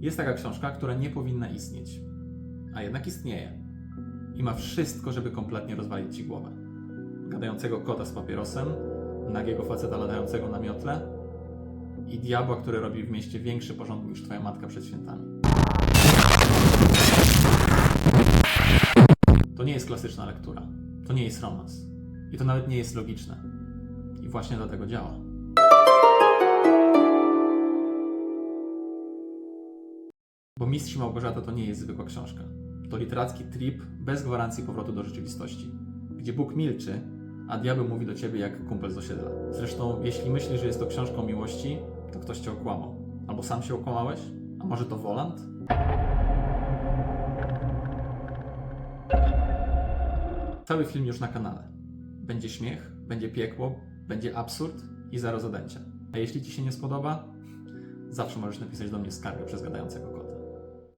Jest taka książka, która nie powinna istnieć, a jednak istnieje. I ma wszystko, żeby kompletnie rozwalić ci głowę. Gadającego kota z papierosem, nagiego faceta latającego na miotle i diabła, który robi w mieście większy porządek niż twoja matka przed świętami. To nie jest klasyczna lektura. To nie jest romans. I to nawet nie jest logiczne. I właśnie dlatego działa. Bo Mistrz Małgorzata to nie jest zwykła książka. To literacki trip bez gwarancji powrotu do rzeczywistości, gdzie Bóg milczy, a diabeł mówi do ciebie jak kumpel z osiedla. Zresztą, jeśli myślisz, że jest to książka o miłości, to ktoś cię okłamał. Albo sam się okłamałeś? A może to Woland? Cały film już na kanale. Będzie śmiech, będzie piekło, będzie absurd i zero zadęcia. A jeśli ci się nie spodoba, zawsze możesz napisać do mnie skargę przez gadającego kota.